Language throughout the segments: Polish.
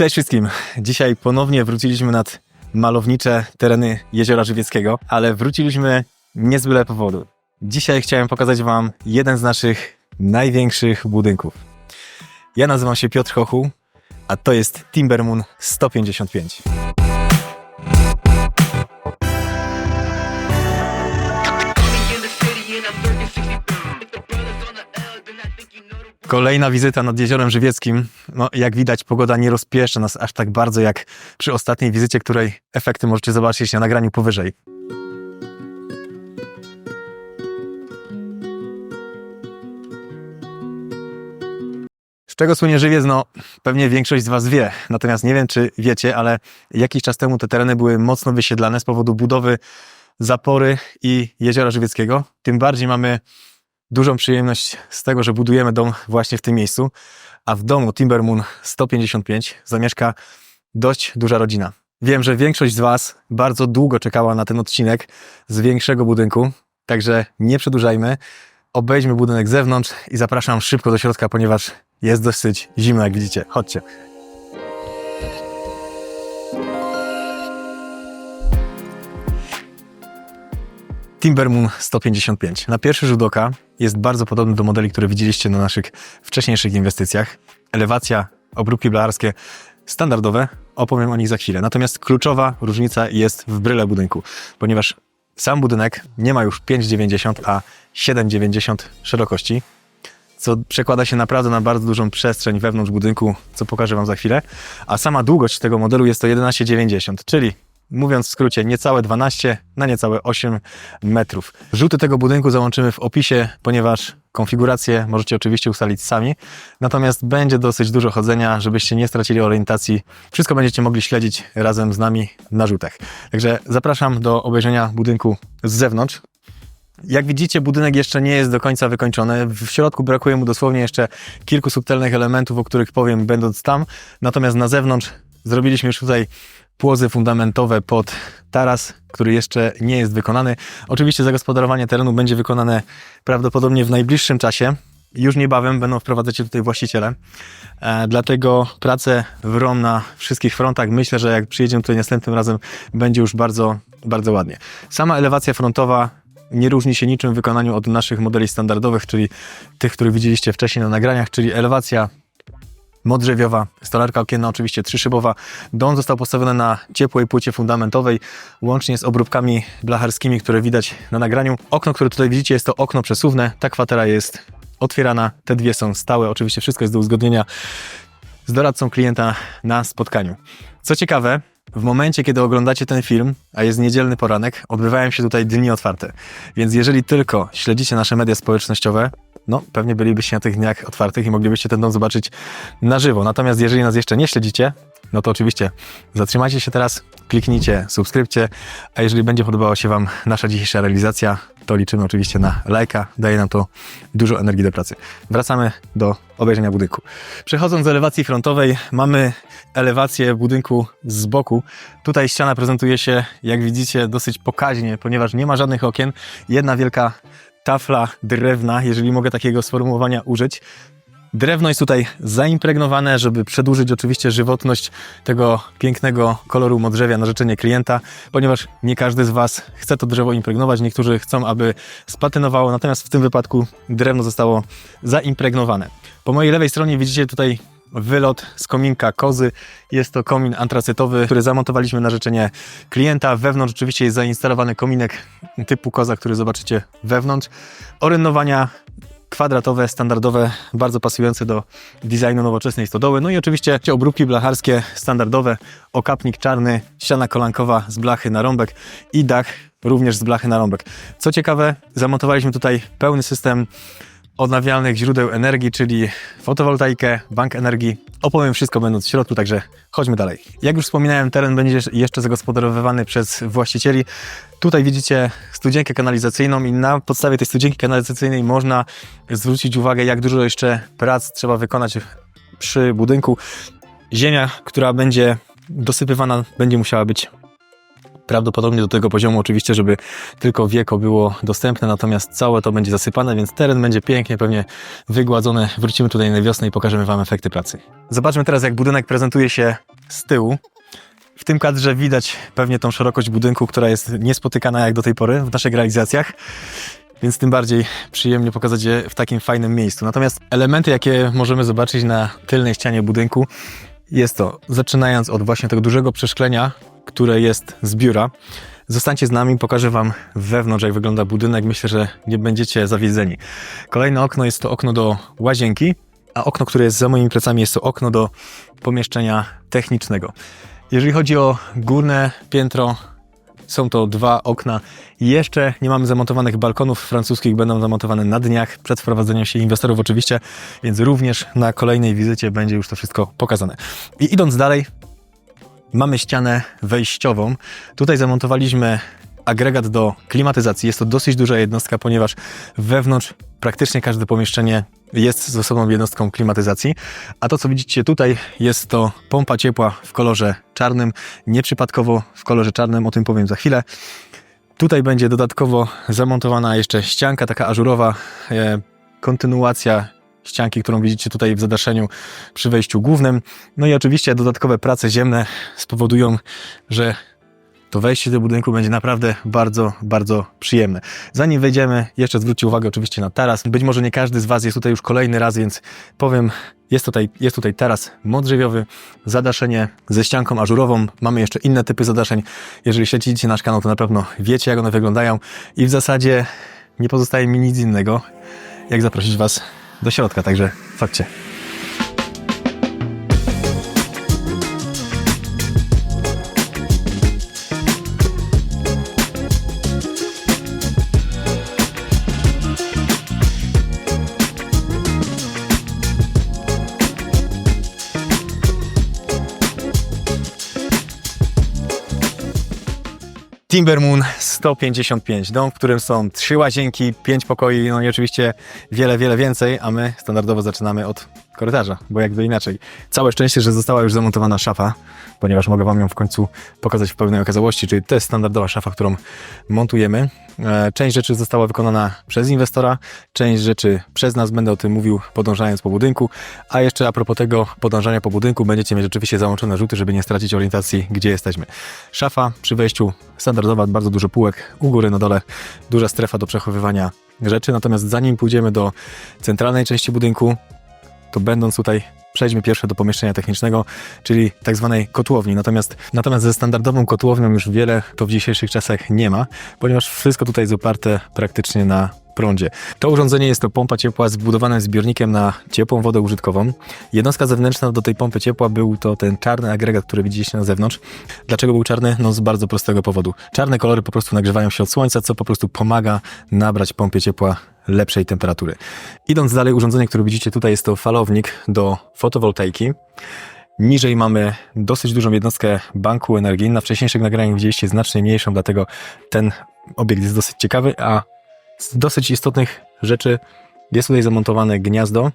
Cześć wszystkim. Dzisiaj ponownie wróciliśmy nad malownicze tereny Jeziora Żywieckiego, ale wróciliśmy nie z byle powodu. Dzisiaj chciałem pokazać Wam jeden z naszych największych budynków. Ja nazywam się Piotr Chochu, a to jest Timbermoon 155. Kolejna wizyta nad Jeziorem Żywieckim. No, jak widać, pogoda nie rozpieszcza nas aż tak bardzo jak przy ostatniej wizycie, której efekty możecie zobaczyć na nagraniu powyżej. Z czego słynie żywiec? No, pewnie większość z Was wie. Natomiast nie wiem, czy wiecie, ale jakiś czas temu te tereny były mocno wysiedlane z powodu budowy zapory i jeziora żywieckiego. Tym bardziej mamy dużą przyjemność z tego, że budujemy dom właśnie w tym miejscu, a w domu Timbermoon 155 zamieszka dość duża rodzina. Wiem, że większość z Was bardzo długo czekała na ten odcinek z większego budynku, także nie przedłużajmy. Obejdźmy budynek z zewnątrz i zapraszam szybko do środka, ponieważ jest dosyć zimno, jak widzicie. Chodźcie. Timbermoon 155. Na pierwszy rzut oka jest bardzo podobny do modeli, które widzieliście na naszych wcześniejszych inwestycjach. Elewacja, obróbki blacharskie standardowe, opowiem o nich za chwilę. Natomiast kluczowa różnica jest w bryle budynku, ponieważ sam budynek nie ma już 5,90, a 7,90 szerokości, co przekłada się naprawdę na bardzo dużą przestrzeń wewnątrz budynku, co pokażę Wam za chwilę. A sama długość tego modelu jest to 11,90, czyli mówiąc w skrócie, niecałe 12 na niecałe 8 metrów. Rzuty tego budynku załączymy w opisie, ponieważ konfigurację możecie oczywiście ustalić sami. Natomiast będzie dosyć dużo chodzenia, żebyście nie stracili orientacji. Wszystko będziecie mogli śledzić razem z nami na rzutach. Także zapraszam do obejrzenia budynku z zewnątrz. Jak widzicie, budynek jeszcze nie jest do końca wykończony. W środku brakuje mu dosłownie jeszcze kilku subtelnych elementów, o których powiem będąc tam. Natomiast na zewnątrz zrobiliśmy już tutaj płozy fundamentowe pod taras, który jeszcze nie jest wykonany. Oczywiście zagospodarowanie terenu będzie wykonane prawdopodobnie w najbliższym czasie. Już niebawem będą wprowadzać się tutaj właściciele. E, dlatego prace wrą na wszystkich frontach. Myślę, że jak przyjedziemy tutaj następnym razem, będzie już bardzo, bardzo ładnie. Sama elewacja frontowa nie różni się niczym w wykonaniu od naszych modeli standardowych, czyli tych, które widzieliście wcześniej na nagraniach, czyli elewacja modrzewiowa, stolarka okienna oczywiście trzyszybowa. Dom został postawiony na ciepłej płycie fundamentowej, łącznie z obróbkami blacharskimi, które widać na nagraniu. Okno, które tutaj widzicie, jest to okno przesuwne. Ta kwatera jest otwierana, te dwie są stałe. Oczywiście wszystko jest do uzgodnienia z doradcą klienta na spotkaniu. Co ciekawe, w momencie, kiedy oglądacie ten film, a jest niedzielny poranek, odbywają się tutaj dni otwarte. Więc jeżeli tylko śledzicie nasze media społecznościowe, no pewnie bylibyście na tych dniach otwartych i moglibyście ten dom zobaczyć na żywo. Natomiast jeżeli nas jeszcze nie śledzicie, no to oczywiście zatrzymajcie się teraz, kliknijcie subskrypcję, a jeżeli będzie podobała się Wam nasza dzisiejsza realizacja, to liczymy oczywiście na lajka, daje nam to dużo energii do pracy. Wracamy do obejrzenia budynku. Przechodząc z elewacji frontowej, mamy elewację budynku z boku. Tutaj ściana prezentuje się, jak widzicie, dosyć pokaźnie, ponieważ nie ma żadnych okien. Jedna wielka tafla drewna, jeżeli mogę takiego sformułowania użyć. Drewno jest tutaj zaimpregnowane, żeby przedłużyć oczywiście żywotność tego pięknego koloru modrzewia na życzenie klienta, ponieważ nie każdy z Was chce to drzewo impregnować, niektórzy chcą, aby spatynowało, natomiast w tym wypadku drewno zostało zaimpregnowane. Po mojej lewej stronie widzicie tutaj wylot z kominka kozy. Jest to komin antracytowy, który zamontowaliśmy na życzenie klienta. Wewnątrz oczywiście jest zainstalowany kominek typu koza, który zobaczycie wewnątrz. Orynnowania kwadratowe, standardowe, bardzo pasujące do designu nowoczesnej stodoły. No i oczywiście obróbki blacharskie standardowe, okapnik czarny, ściana kolankowa z blachy na rąbek i dach również z blachy na rąbek. Co ciekawe, zamontowaliśmy tutaj pełny system odnawialnych źródeł energii, czyli fotowoltaikę, bank energii. Opowiem wszystko będąc w środku, także chodźmy dalej. Jak już wspominałem, teren będzie jeszcze zagospodarowywany przez właścicieli. Tutaj widzicie studzienkę kanalizacyjną i na podstawie tej studzienki kanalizacyjnej można zwrócić uwagę, jak dużo jeszcze prac trzeba wykonać przy budynku. Ziemia, która będzie dosypywana, będzie musiała być prawdopodobnie do tego poziomu oczywiście, żeby tylko wieko było dostępne, natomiast całe to będzie zasypane, więc teren będzie pięknie, pewnie wygładzony. Wrócimy tutaj na wiosnę i pokażemy Wam efekty pracy. Zobaczmy teraz, jak budynek prezentuje się z tyłu. W tym kadrze widać pewnie tą szerokość budynku, która jest niespotykana jak do tej pory w naszych realizacjach, więc tym bardziej przyjemnie pokazać je w takim fajnym miejscu. Natomiast elementy, jakie możemy zobaczyć na tylnej ścianie budynku, jest to, zaczynając od właśnie tego dużego przeszklenia, które jest z biura. Zostańcie z nami, pokażę Wam wewnątrz, jak wygląda budynek. Myślę, że nie będziecie zawiedzeni. Kolejne okno jest to okno do łazienki, a okno, które jest za moimi plecami, jest to okno do pomieszczenia technicznego. Jeżeli chodzi o górne piętro, są to dwa okna. Jeszcze nie mamy zamontowanych balkonów francuskich, będą zamontowane na dniach, przed wprowadzeniem się inwestorów oczywiście, więc również na kolejnej wizycie będzie już to wszystko pokazane. I idąc dalej, mamy ścianę wejściową. Tutaj zamontowaliśmy agregat do klimatyzacji. Jest to dosyć duża jednostka, ponieważ wewnątrz praktycznie każde pomieszczenie jest z osobną jednostką klimatyzacji. A to, co widzicie tutaj, jest to pompa ciepła w kolorze czarnym. Nieprzypadkowo w kolorze czarnym, o tym powiem za chwilę. Tutaj będzie dodatkowo zamontowana jeszcze ścianka taka ażurowa, e, kontynuacja ścianki, którą widzicie tutaj w zadaszeniu przy wejściu głównym. No i oczywiście dodatkowe prace ziemne spowodują, że to wejście do budynku będzie naprawdę bardzo, bardzo przyjemne. Zanim wejdziemy, jeszcze zwróćcie uwagę oczywiście na taras. Być może nie każdy z Was jest tutaj już kolejny raz, więc powiem, jest tutaj, jest tutaj taras modrzewiowy, zadaszenie ze ścianką ażurową. Mamy jeszcze inne typy zadaszeń. Jeżeli śledzicie nasz kanał, to na pewno wiecie, jak one wyglądają. I w zasadzie nie pozostaje mi nic innego, jak zaprosić Was do środka, także chodźcie. Timbermoon 155, dom, w którym są trzy łazienki, pięć pokoi, no i oczywiście wiele, wiele więcej, a my standardowo zaczynamy od korytarza, bo jakby inaczej. Całe szczęście, że została już zamontowana szafa, ponieważ mogę Wam ją w końcu pokazać w pełnej okazałości, czyli to jest standardowa szafa, którą montujemy. E, Część rzeczy została wykonana przez inwestora, część rzeczy przez nas, będę o tym mówił podążając po budynku, a jeszcze a propos tego podążania po budynku będziecie mieć oczywiście załączone rzuty, żeby nie stracić orientacji, gdzie jesteśmy. Szafa przy wejściu standardowa, bardzo dużo półek, u góry, na dole duża strefa do przechowywania rzeczy, natomiast zanim pójdziemy do centralnej części budynku, to będąc tutaj przejdźmy pierwsze do pomieszczenia technicznego, czyli tak zwanej kotłowni. Natomiast, natomiast ze standardową kotłownią już wiele to w dzisiejszych czasach nie ma, ponieważ wszystko tutaj jest oparte praktycznie na prądzie. To urządzenie jest to pompa ciepła zbudowana zbiornikiem na ciepłą wodę użytkową. Jednostka zewnętrzna do tej pompy ciepła był to ten czarny agregat, który widzieliście na zewnątrz. Dlaczego był czarny? No z bardzo prostego powodu. Czarne kolory po prostu nagrzewają się od słońca, co po prostu pomaga nabrać pompie ciepła lepszej temperatury. Idąc dalej, urządzenie, które widzicie tutaj jest to falownik do fotowoltaiki. Niżej mamy dosyć dużą jednostkę banku energii. Na wcześniejszych nagraniach widzieliście znacznie mniejszą, dlatego ten obiekt jest dosyć ciekawy, a z dosyć istotnych rzeczy jest tutaj zamontowane gniazdo,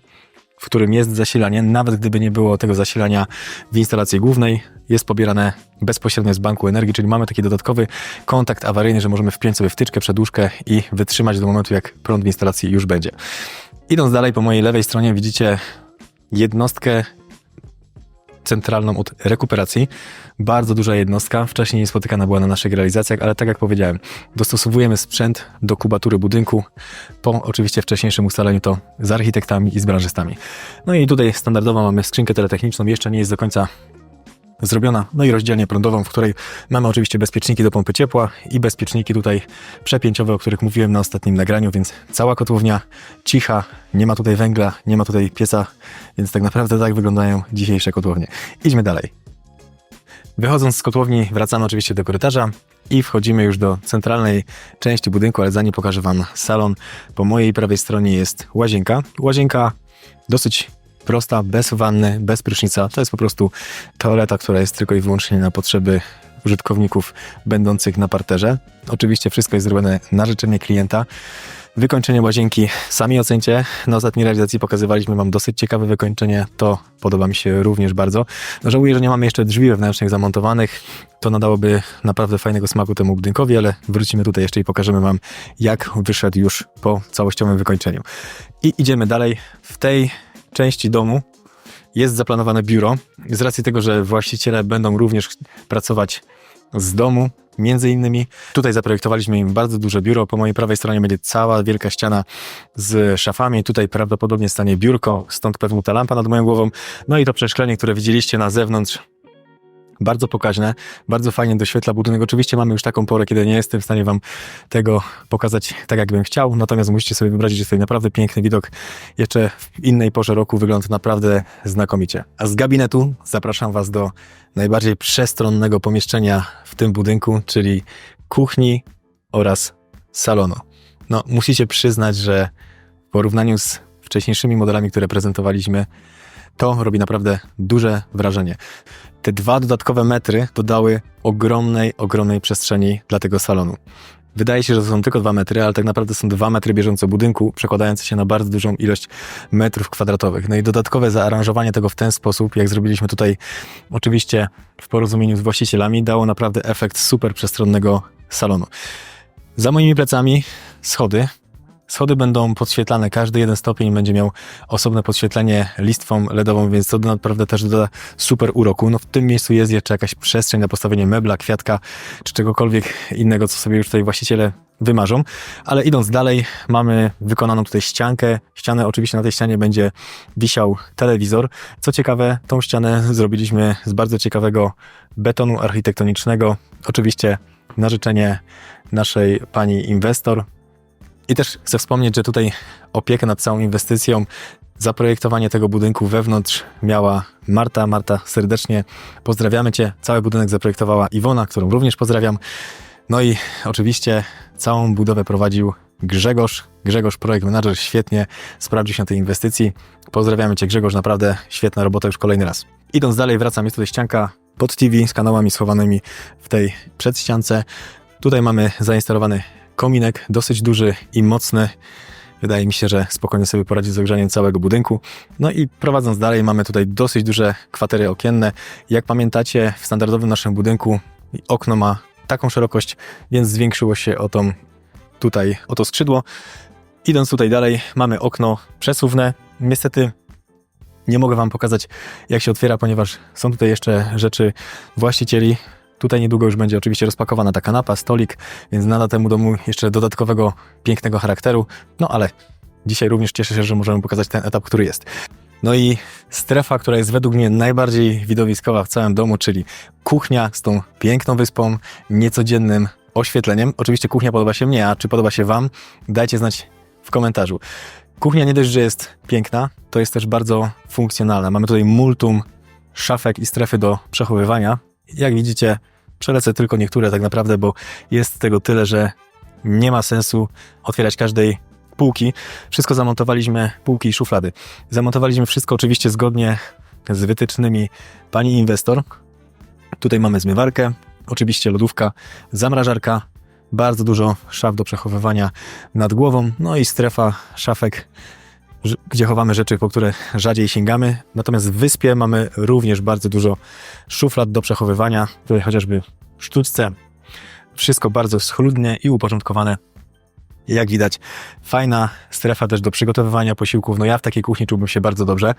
w którym jest zasilanie. Nawet gdyby nie było tego zasilania w instalacji głównej, jest pobierane bezpośrednio z banku energii, czyli mamy taki dodatkowy kontakt awaryjny, że możemy wpiąć sobie wtyczkę, przedłużkę i wytrzymać do momentu, jak prąd w instalacji już będzie. Idąc dalej, po mojej lewej stronie widzicie jednostkę centralną od rekuperacji. Bardzo duża jednostka, wcześniej niespotykana była na naszych realizacjach, ale tak jak powiedziałem, dostosowujemy sprzęt do kubatury budynku, po oczywiście wcześniejszym ustaleniu to z architektami i z branżystami. No i tutaj standardowo mamy skrzynkę teletechniczną, jeszcze nie jest do końca zrobiona, no i rozdzielnię prądową, w której mamy oczywiście bezpieczniki do pompy ciepła i bezpieczniki tutaj przepięciowe, o których mówiłem na ostatnim nagraniu, więc cała kotłownia cicha, nie ma tutaj węgla, nie ma tutaj pieca, więc tak naprawdę tak wyglądają dzisiejsze kotłownie. Idźmy dalej. Wychodząc z kotłowni wracamy oczywiście do korytarza i wchodzimy już do centralnej części budynku, ale zanim pokażę Wam salon, po mojej prawej stronie jest łazienka. Łazienka dosyć prosta, bez wanny, bez prysznica. To jest po prostu toaleta, która jest tylko i wyłącznie na potrzeby użytkowników będących na parterze. Oczywiście wszystko jest zrobione na życzenie klienta. Wykończenie łazienki sami ocencie. Na ostatniej realizacji pokazywaliśmy Wam dosyć ciekawe wykończenie. To podoba mi się również bardzo. Żałuję, że nie mamy jeszcze drzwi wewnętrznych zamontowanych. To nadałoby naprawdę fajnego smaku temu budynkowi, ale wrócimy tutaj jeszcze i pokażemy Wam, jak wyszedł już po całościowym wykończeniu. I idziemy dalej. W tej części domu jest zaplanowane biuro. Z racji tego, że właściciele będą również pracować z domu, między innymi. Tutaj zaprojektowaliśmy im bardzo duże biuro. Po mojej prawej stronie będzie cała wielka ściana z szafami. Tutaj prawdopodobnie stanie biurko, stąd pewnie ta lampa nad moją głową. No i to przeszklenie, które widzieliście na zewnątrz, bardzo pokaźne, bardzo fajnie doświetla budynek. Oczywiście mamy już taką porę, kiedy nie jestem w stanie Wam tego pokazać tak, jakbym chciał, natomiast musicie sobie wyobrazić, że jest tutaj naprawdę piękny widok. Jeszcze w innej porze roku wygląda naprawdę znakomicie. A z gabinetu zapraszam Was do najbardziej przestronnego pomieszczenia w tym budynku, czyli kuchni oraz salonu. No, musicie przyznać, że w porównaniu z wcześniejszymi modelami, które prezentowaliśmy, to robi naprawdę duże wrażenie. Te dwa dodatkowe metry dodały ogromnej, ogromnej przestrzeni dla tego salonu. Wydaje się, że to są tylko dwa metry, ale tak naprawdę są dwa metry bieżąco budynku, przekładające się na bardzo dużą ilość metrów kwadratowych. No i dodatkowe zaaranżowanie tego w ten sposób, jak zrobiliśmy tutaj, oczywiście w porozumieniu z właścicielami, dało naprawdę efekt super przestronnego salonu. Za moimi plecami schody, Schody będą podświetlane, każdy jeden stopień będzie miał osobne podświetlenie listwą LEDową, więc to naprawdę też doda super uroku. No w tym miejscu jest jeszcze jakaś przestrzeń na postawienie mebla, kwiatka czy czegokolwiek innego, co sobie już tutaj właściciele wymarzą. Ale idąc dalej, mamy wykonaną tutaj ściankę. Ścianę, oczywiście na tej ścianie będzie wisiał telewizor. Co ciekawe, tą ścianę zrobiliśmy z bardzo ciekawego betonu architektonicznego. Oczywiście na życzenie naszej pani inwestor, i też chcę wspomnieć, że tutaj opiekę nad całą inwestycją, zaprojektowanie tego budynku wewnątrz miała Marta. Marta, serdecznie pozdrawiamy Cię. Cały budynek zaprojektowała Iwona, którą również pozdrawiam. No i oczywiście całą budowę prowadził Grzegorz. Grzegorz, projekt manager, świetnie sprawdził się na tej inwestycji. Pozdrawiamy Cię Grzegorz, naprawdę świetna robota już kolejny raz. Idąc dalej, wracam, jest tutaj ścianka pod TV z kanałami schowanymi w tej przedściance. Tutaj mamy zainstalowany kominek dosyć duży i mocny. Wydaje mi się, że spokojnie sobie poradzi z ogrzaniem całego budynku. No i prowadząc dalej, mamy tutaj dosyć duże kwatery okienne. Jak pamiętacie, w standardowym naszym budynku okno ma taką szerokość, więc zwiększyło się o, tą, tutaj, o to skrzydło. Idąc tutaj dalej, mamy okno przesuwne. Niestety nie mogę Wam pokazać, jak się otwiera, ponieważ są tutaj jeszcze rzeczy właścicieli. Tutaj niedługo już będzie oczywiście rozpakowana ta kanapa, stolik, więc nada temu domu jeszcze dodatkowego, pięknego charakteru. No ale dzisiaj również cieszę się, że możemy pokazać ten etap, który jest. No i strefa, która jest według mnie najbardziej widowiskowa w całym domu, czyli kuchnia z tą piękną wyspą, niecodziennym oświetleniem. Oczywiście kuchnia podoba się mnie, a czy podoba się Wam? Dajcie znać w komentarzu. Kuchnia nie dość, że jest piękna, to jest też bardzo funkcjonalna. Mamy tutaj multum szafek i strefy do przechowywania. Jak widzicie, przelecę tylko niektóre tak naprawdę, bo jest tego tyle, że nie ma sensu otwierać każdej półki. Wszystko zamontowaliśmy, półki i szuflady. Zamontowaliśmy wszystko oczywiście zgodnie z wytycznymi pani inwestor. Tutaj mamy zmywarkę, oczywiście lodówka, zamrażarka, bardzo dużo szaf do przechowywania nad głową, no i strefa szafek gdzie chowamy rzeczy, po które rzadziej sięgamy. Natomiast w wyspie mamy również bardzo dużo szuflad do przechowywania. Tutaj chociażby sztuczce. Wszystko bardzo schludnie i uporządkowane. Jak widać, fajna strefa też do przygotowywania posiłków. No ja w takiej kuchni czułbym się bardzo dobrze.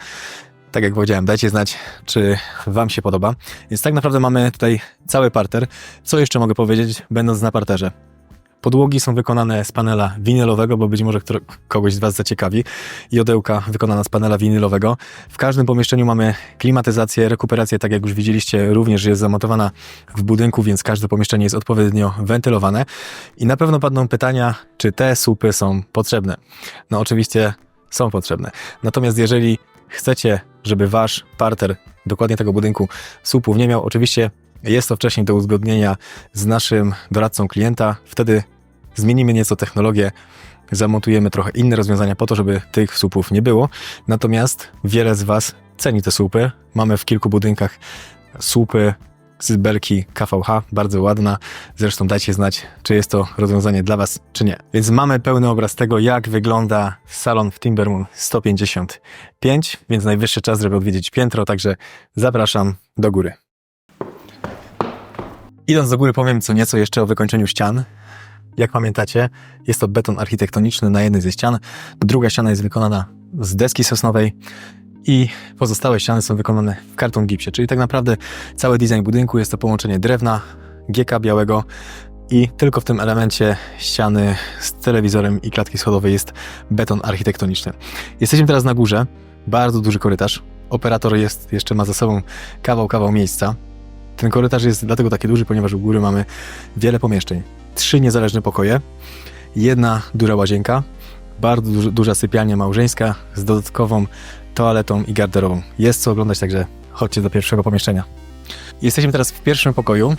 Tak jak powiedziałem, dajcie znać, czy Wam się podoba. Więc tak naprawdę mamy tutaj cały parter. Co jeszcze mogę powiedzieć, będąc na parterze? Podłogi są wykonane z panela winylowego, bo być może kogoś z Was zaciekawi. Jodełka wykonana z panela winylowego. W każdym pomieszczeniu mamy klimatyzację, rekuperację, tak jak już widzieliście, również jest zamontowana w budynku, więc każde pomieszczenie jest odpowiednio wentylowane. I na pewno padną pytania, czy te słupy są potrzebne. No oczywiście są potrzebne. Natomiast jeżeli chcecie, żeby Wasz parter dokładnie tego budynku słupów nie miał, oczywiście jest to wcześniej do uzgodnienia z naszym doradcą klienta. Wtedy zmienimy nieco technologię, zamontujemy trochę inne rozwiązania po to, żeby tych słupów nie było. Natomiast wiele z Was ceni te słupy. Mamy w kilku budynkach słupy z belki KVH, bardzo ładna. Zresztą dajcie znać, czy jest to rozwiązanie dla Was, czy nie. Więc mamy pełny obraz tego, jak wygląda salon w Timbermoon 155, więc najwyższy czas, żeby odwiedzić piętro, także zapraszam do góry. Idąc do góry powiem co nieco jeszcze o wykończeniu ścian. Jak pamiętacie, jest to beton architektoniczny na jednej ze ścian. Druga ściana jest wykonana z deski sosnowej i pozostałe ściany są wykonane w karton gipsie, czyli tak naprawdę cały design budynku jest to połączenie drewna, GK białego i tylko w tym elemencie ściany z telewizorem i klatki schodowej jest beton architektoniczny. Jesteśmy teraz na górze, bardzo duży korytarz. Operator jest, jeszcze ma za sobą kawał, kawał miejsca. Ten korytarz jest dlatego taki duży, ponieważ u góry mamy wiele pomieszczeń. Trzy niezależne pokoje, jedna duża łazienka, bardzo duża sypialnia małżeńska z dodatkową toaletą i garderobą. Jest co oglądać, także chodźcie do pierwszego pomieszczenia. Jesteśmy teraz w pierwszym pokoju.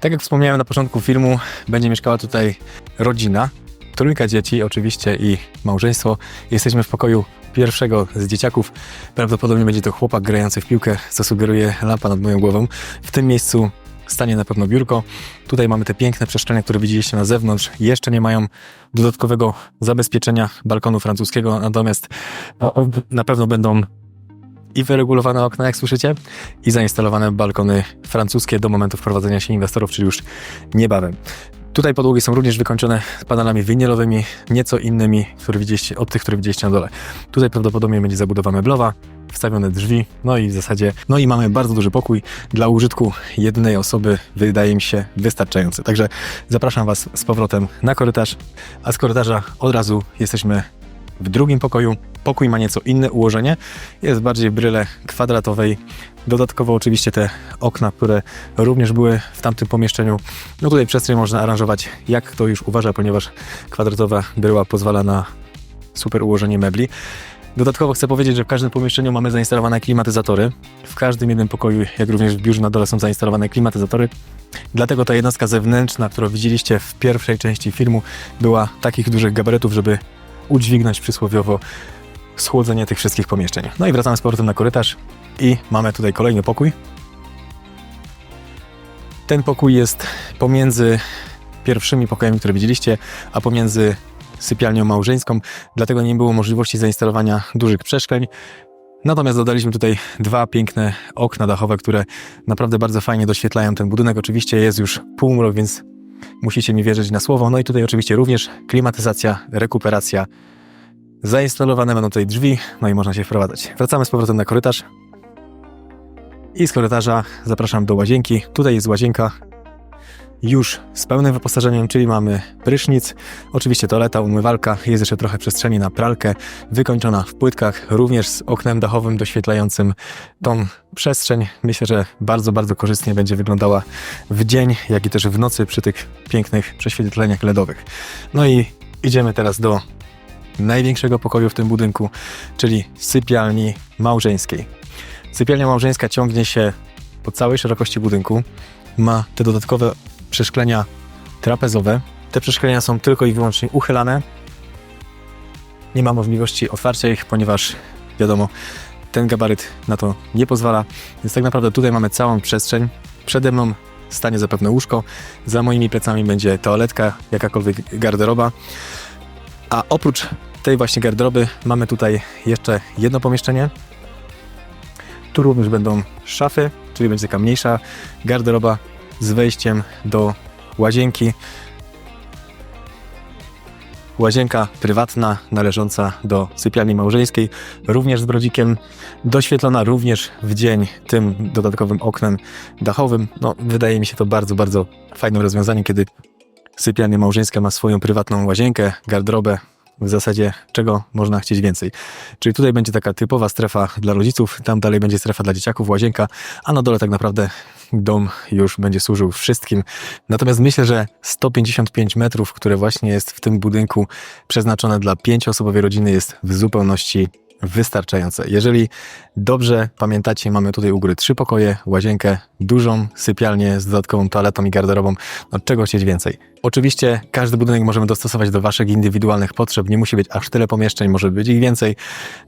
Tak jak wspomniałem na początku filmu, będzie mieszkała tutaj rodzina, trójka dzieci oczywiście i małżeństwo. Jesteśmy w pokoju pierwszego z dzieciaków. Prawdopodobnie będzie to chłopak grający w piłkę, co sugeruje lampa nad moją głową. W tym miejscu stanie na pewno biurko. Tutaj mamy te piękne przestrzenie, które widzieliście na zewnątrz. Jeszcze nie mają dodatkowego zabezpieczenia balkonu francuskiego, natomiast na pewno będą i wyregulowane okna, jak słyszycie, i zainstalowane balkony francuskie do momentu wprowadzenia się inwestorów, czyli już niebawem. Tutaj podłogi są również wykończone panelami winylowymi, nieco innymi które widzieliście, od tych, które widzieliście na dole. Tutaj prawdopodobnie będzie zabudowa meblowa, wstawione drzwi, no i w zasadzie, no i mamy bardzo duży pokój dla użytku jednej osoby, wydaje mi się wystarczający. Także zapraszam Was z powrotem na korytarz, a z korytarza od razu jesteśmy w drugim pokoju. Pokój ma nieco inne ułożenie, jest bardziej bryle kwadratowej. Dodatkowo oczywiście te okna, które również były w tamtym pomieszczeniu. No tutaj przestrzeń można aranżować jak kto już uważa, ponieważ kwadratowa bryła pozwala na super ułożenie mebli. Dodatkowo chcę powiedzieć, że w każdym pomieszczeniu mamy zainstalowane klimatyzatory. W każdym jednym pokoju, jak również w biurze na dole są zainstalowane klimatyzatory. Dlatego ta jednostka zewnętrzna, którą widzieliście w pierwszej części filmu, była takich dużych gabarytów, żeby udźwignąć przysłowiowo schłodzenie tych wszystkich pomieszczeń. No i wracamy z powrotem na korytarz i mamy tutaj kolejny pokój. Ten pokój jest pomiędzy pierwszymi pokojami, które widzieliście, a pomiędzy sypialnią małżeńską, dlatego nie było możliwości zainstalowania dużych przeszkleń. Natomiast dodaliśmy tutaj dwa piękne okna dachowe, które naprawdę bardzo fajnie doświetlają ten budynek. Oczywiście jest już półmrok, więc musicie mi wierzyć na słowo. No i tutaj oczywiście również klimatyzacja, rekuperacja. Zainstalowane będą tutaj drzwi, no i można się wprowadzać. Wracamy z powrotem na korytarz. I z korytarza zapraszam do łazienki. Tutaj jest łazienka już z pełnym wyposażeniem, czyli mamy prysznic, oczywiście toaleta, umywalka, jest jeszcze trochę przestrzeni na pralkę, wykończona w płytkach, również z oknem dachowym doświetlającym tą przestrzeń. Myślę, że bardzo, bardzo korzystnie będzie wyglądała w dzień, jak i też w nocy przy tych pięknych prześwietleniach LEDowych. No i idziemy teraz do największego pokoju w tym budynku, czyli sypialni małżeńskiej. Sypialnia małżeńska ciągnie się po całej szerokości budynku. Ma te dodatkowe przeszklenia trapezowe. Te przeszklenia są tylko i wyłącznie uchylane. Nie ma możliwości otwarcia ich, ponieważ wiadomo, ten gabaryt na to nie pozwala. Więc tak naprawdę tutaj mamy całą przestrzeń. Przede mną stanie zapewne łóżko, za moimi plecami będzie toaletka, jakakolwiek garderoba. A oprócz tej właśnie garderoby mamy tutaj jeszcze jedno pomieszczenie. Tu również będą szafy, czyli będzie taka mniejsza garderoba z wejściem do łazienki. Łazienka prywatna, należąca do sypialni małżeńskiej, również z brodzikiem, doświetlona również w dzień tym dodatkowym oknem dachowym. No, wydaje mi się to bardzo, bardzo fajnym rozwiązaniem, kiedy sypialnia małżeńska ma swoją prywatną łazienkę, garderobę, w zasadzie czego można chcieć więcej. Czyli tutaj będzie taka typowa strefa dla rodziców, tam dalej będzie strefa dla dzieciaków, łazienka, a na dole tak naprawdę dom już będzie służył wszystkim. Natomiast myślę, że 155 metrów, które właśnie jest w tym budynku przeznaczone dla pięcioosobowej rodziny jest w zupełności wystarczające. Jeżeli dobrze pamiętacie, mamy tutaj u góry trzy pokoje, łazienkę, dużą sypialnię z dodatkową toaletą i garderobą. No czego chcieć więcej? Oczywiście każdy budynek możemy dostosować do Waszych indywidualnych potrzeb. Nie musi być aż tyle pomieszczeń, może być ich więcej.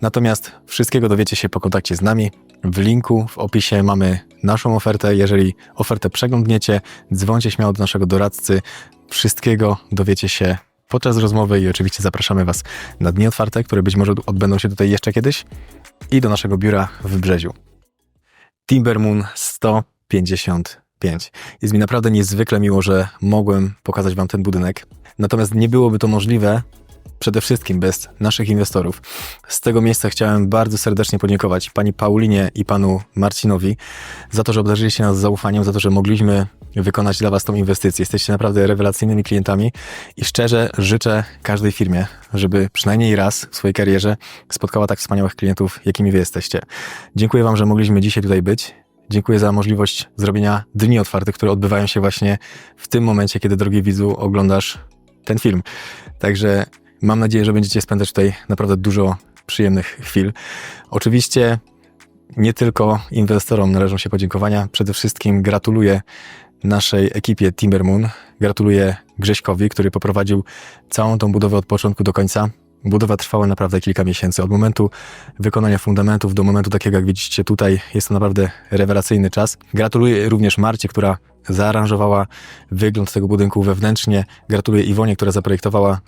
Natomiast wszystkiego dowiecie się po kontakcie z nami. W linku w opisie mamy naszą ofertę. Jeżeli ofertę przeglądniecie, dzwońcie śmiało do naszego doradcy. Wszystkiego dowiecie się podczas rozmowy i oczywiście zapraszamy Was na dni otwarte, które być może odbędą się tutaj jeszcze kiedyś i do naszego biura w Brzeziu. Timbermoon 155. Jest mi naprawdę niezwykle miło, że mogłem pokazać Wam ten budynek. Natomiast nie byłoby to możliwe, przede wszystkim bez naszych inwestorów. Z tego miejsca chciałem bardzo serdecznie podziękować pani Paulinie i panu Marcinowi za to, że obdarzyliście nas zaufaniem, za to, że mogliśmy wykonać dla was tą inwestycję. Jesteście naprawdę rewelacyjnymi klientami i szczerze życzę każdej firmie, żeby przynajmniej raz w swojej karierze spotkała tak wspaniałych klientów, jakimi wy jesteście. Dziękuję wam, że mogliśmy dzisiaj tutaj być. Dziękuję za możliwość zrobienia dni otwartych, które odbywają się właśnie w tym momencie, kiedy, drogi widzu, oglądasz ten film. Także mam nadzieję, że będziecie spędzać tutaj naprawdę dużo przyjemnych chwil. Oczywiście nie tylko inwestorom należą się podziękowania. Przede wszystkim gratuluję naszej ekipie Timbermoon. Gratuluję Grześkowi, który poprowadził całą tą budowę od początku do końca. Budowa trwała naprawdę kilka miesięcy. Od momentu wykonania fundamentów do momentu takiego, jak widzicie tutaj, jest to naprawdę rewelacyjny czas. Gratuluję również Marcie, która zaaranżowała wygląd tego budynku wewnętrznie. Gratuluję Iwonie, która zaprojektowała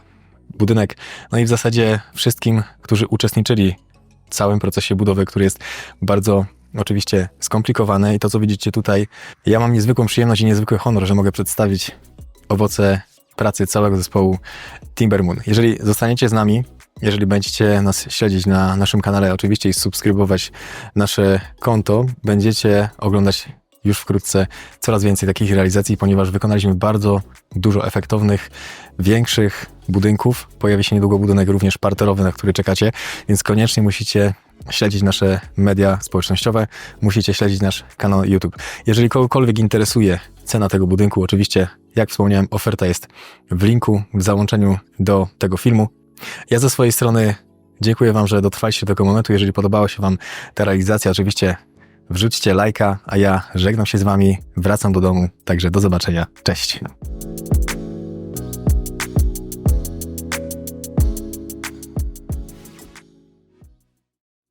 budynek. No i w zasadzie wszystkim, którzy uczestniczyli w całym procesie budowy, który jest bardzo oczywiście skomplikowany i to, co widzicie tutaj, ja mam niezwykłą przyjemność i niezwykły honor, że mogę przedstawić owoce pracy całego zespołu Timbermoon. Jeżeli zostaniecie z nami, jeżeli będziecie nas śledzić na naszym kanale oczywiście i subskrybować nasze konto, będziecie oglądać już wkrótce coraz więcej takich realizacji, ponieważ wykonaliśmy bardzo dużo efektownych, większych budynków. Pojawi się niedługo budynek również parterowy, na który czekacie, więc koniecznie musicie śledzić nasze media społecznościowe, musicie śledzić nasz kanał YouTube. Jeżeli kogokolwiek interesuje cena tego budynku, oczywiście, jak wspomniałem, oferta jest w linku, w załączeniu do tego filmu. Ja ze swojej strony dziękuję Wam, że dotrwaliście do tego momentu. Jeżeli podobała się Wam ta realizacja, oczywiście wrzućcie lajka, a ja żegnam się z Wami, wracam do domu, także do zobaczenia. Cześć!